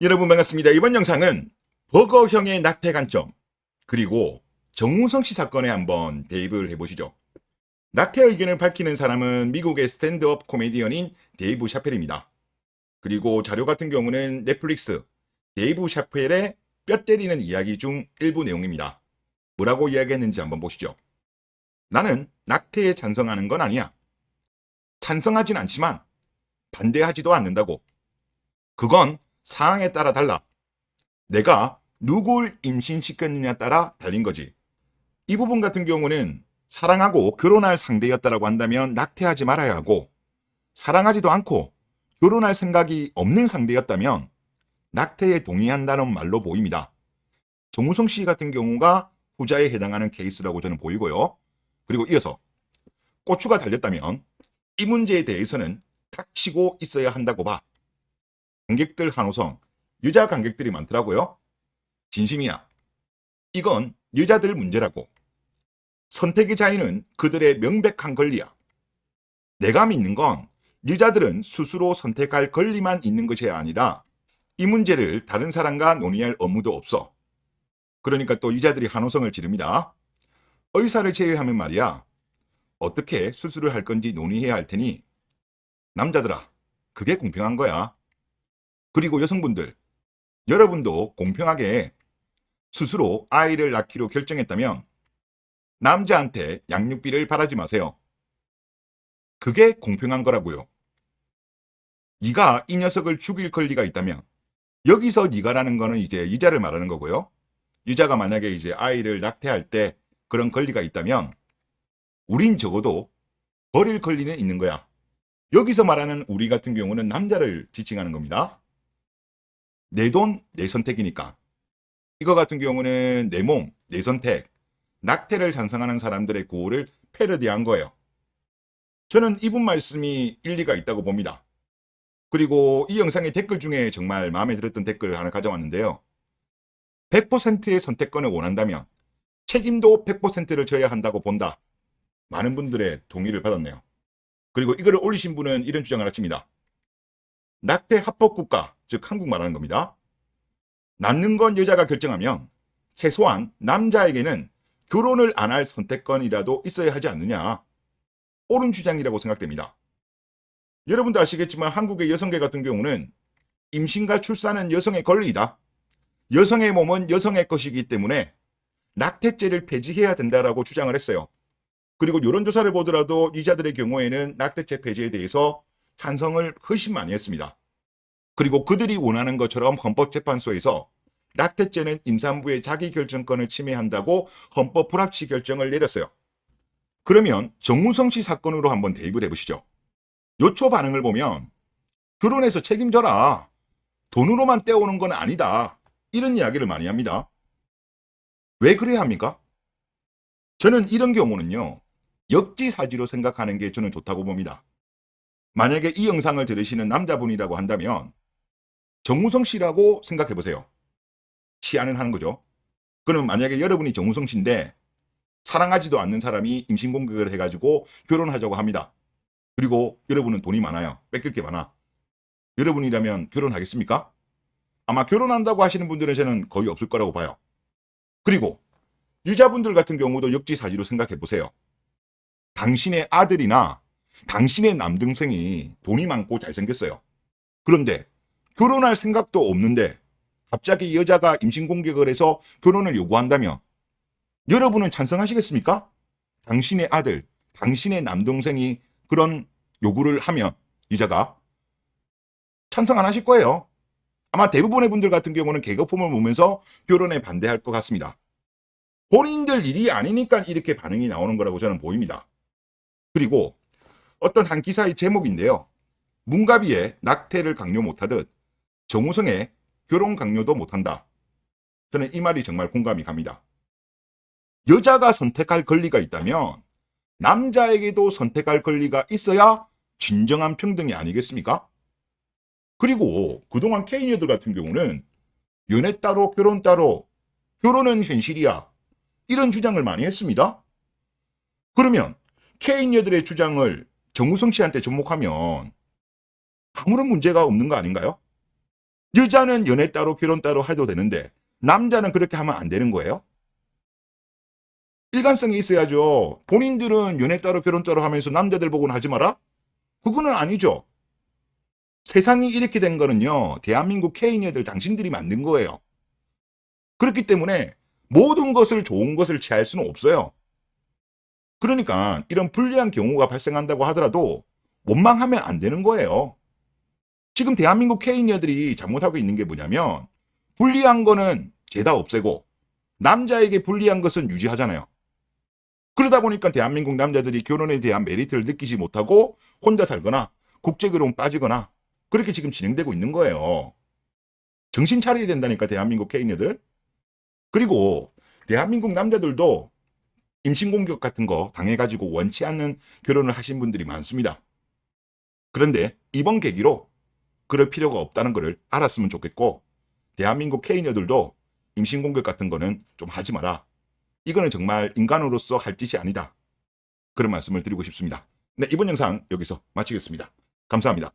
여러분 반갑습니다. 이번 영상은 버거형의 낙태 관점 그리고 정우성 씨 사건에 한번 대입을 해보시죠. 낙태 의견을 밝히는 사람은 미국의 스탠드업 코미디언인 데이브 샤펠입니다. 그리고 자료 같은 경우는 넷플릭스 데이브 샤펠의 뼈 때리는 이야기 중 일부 내용입니다. 뭐라고 이야기했는지 한번 보시죠. 나는 낙태에 찬성하는 건 아니야. 찬성하진 않지만 반대하지도 않는다고. 그건 상황에 따라 달라. 내가 누굴 임신시켰느냐 따라 달린 거지. 이 부분 같은 경우는 사랑하고 결혼할 상대였다라고 한다면 낙태하지 말아야 하고 사랑하지도 않고 결혼할 생각이 없는 상대였다면 낙태에 동의한다는 말로 보입니다. 정우성 씨 같은 경우가 후자에 해당하는 케이스라고 저는 보이고요. 그리고 이어서 고추가 달렸다면 이 문제에 대해서는 닥치고 있어야 한다고 봐. 관객들 한호성, 여자 관객들이 많더라고요. 진심이야. 이건 여자들 문제라고. 선택의 자유는 그들의 명백한 권리야. 내가 믿는 건 여자들은 스스로 선택할 권리만 있는 것이 아니라 이 문제를 다른 사람과 논의할 업무도 없어. 그러니까 또 여자들이 한호성을 지릅니다. 의사를 제외하면 말이야. 어떻게 수술을 할 건지 논의해야 할 테니 남자들아, 그게 공평한 거야. 그리고 여성분들, 여러분도 공평하게 스스로 아이를 낳기로 결정했다면 남자한테 양육비를 바라지 마세요. 그게 공평한 거라고요. 네가 이 녀석을 죽일 권리가 있다면 여기서 네가라는 거는 이제 유자를 말하는 거고요. 유자가 만약에 이제 아이를 낙태할 때 그런 권리가 있다면 우린 적어도 버릴 권리는 있는 거야. 여기서 말하는 우리 같은 경우는 남자를 지칭하는 겁니다. 내 돈, 내 선택이니까. 이거 같은 경우는 내 몸, 내 선택, 낙태를 찬성하는 사람들의 구호를 패러디한 거예요. 저는 이분 말씀이 일리가 있다고 봅니다. 그리고 이 영상의 댓글 중에 정말 마음에 들었던 댓글을 하나 가져왔는데요. 100%의 선택권을 원한다면 책임도 100%를 져야 한다고 본다. 많은 분들의 동의를 받았네요. 그리고 이거를 올리신 분은 이런 주장을 하십니다. 낙태 합법국가, 즉 한국 말하는 겁니다. 낳는 건 여자가 결정하면 최소한 남자에게는 결혼을 안 할 선택권이라도 있어야 하지 않느냐. 옳은 주장이라고 생각됩니다. 여러분도 아시겠지만 한국의 여성계 같은 경우는 임신과 출산은 여성의 권리이다. 여성의 몸은 여성의 것이기 때문에 낙태죄를 폐지해야 된다라고 주장을 했어요. 그리고 여론조사를 보더라도 이자들의 경우에는 낙태죄 폐지에 대해서 찬성을 훨씬 많이 했습니다. 그리고 그들이 원하는 것처럼 헌법재판소에서 낙태죄는 임산부의 자기결정권을 침해한다고 헌법 불합치 결정을 내렸어요. 그러면 정우성 씨 사건으로 한번 대입을 해보시죠. 요초 반응을 보면 결혼해서 책임져라. 돈으로만 떼오는 건 아니다. 이런 이야기를 많이 합니다. 왜 그래야 합니까? 저는 이런 경우는요. 역지사지로 생각하는 게 저는 좋다고 봅니다. 만약에 이 영상을 들으시는 남자분이라고 한다면 정우성 씨라고 생각해 보세요. 치안을 하는 거죠. 그러면 만약에 여러분이 정우성 씨인데 사랑하지도 않는 사람이 임신 공격을 해가지고 결혼하자고 합니다. 그리고 여러분은 돈이 많아요. 뺏길 게 많아. 여러분이라면 결혼하겠습니까? 아마 결혼한다고 하시는 분들은 저는 거의 없을 거라고 봐요. 그리고 여자분들 같은 경우도 역지사지로 생각해 보세요. 당신의 아들이나 당신의 남동생이 돈이 많고 잘생겼어요. 그런데 결혼할 생각도 없는데 갑자기 여자가 임신 공격을 해서 결혼을 요구한다면 여러분은 찬성하시겠습니까? 당신의 아들, 당신의 남동생이 그런 요구를 하면 여자가 찬성 안 하실 거예요. 아마 대부분의 분들 같은 경우는 개거품을 보면서 결혼에 반대할 것 같습니다. 본인들 일이 아니니까 이렇게 반응이 나오는 거라고 저는 보입니다. 그리고 어떤 한 기사의 제목인데요. 문가비의 낙태를 강요 못하듯 정우성의 결혼 강요도 못한다. 저는 이 말이 정말 공감이 갑니다. 여자가 선택할 권리가 있다면 남자에게도 선택할 권리가 있어야 진정한 평등이 아니겠습니까? 그리고 그동안 케이녀들 같은 경우는 연애 따로 결혼 따로 결혼은 현실이야. 이런 주장을 많이 했습니다. 그러면 케이녀들의 주장을 정우성 씨한테 접목하면 아무런 문제가 없는 거 아닌가요? 여자는 연애 따로 결혼 따로 해도 되는데 남자는 그렇게 하면 안 되는 거예요? 일관성이 있어야죠. 본인들은 연애 따로 결혼 따로 하면서 남자들 보고는 하지 마라? 그거는 아니죠. 세상이 이렇게 된 거는요. 대한민국 케이니어들 당신들이 만든 거예요. 그렇기 때문에 모든 것을 좋은 것을 취할 수는 없어요. 그러니까 이런 불리한 경우가 발생한다고 하더라도 원망하면 안 되는 거예요. 지금 대한민국 케이니어들이 잘못하고 있는 게 뭐냐면 불리한 거는 죄다 없애고 남자에게 불리한 것은 유지하잖아요. 그러다 보니까 대한민국 남자들이 결혼에 대한 메리트를 느끼지 못하고 혼자 살거나 국제결혼 빠지거나 그렇게 지금 진행되고 있는 거예요. 정신 차려야 된다니까 대한민국 케이니어들. 그리고 대한민국 남자들도 임신 공격 같은 거 당해가지고 원치 않는 결혼을 하신 분들이 많습니다. 그런데 이번 계기로 그럴 필요가 없다는 것을 알았으면 좋겠고 대한민국 케이녀들도 임신 공격 같은 거는 좀 하지 마라. 이거는 정말 인간으로서 할 짓이 아니다. 그런 말씀을 드리고 싶습니다. 네, 이번 영상 여기서 마치겠습니다. 감사합니다.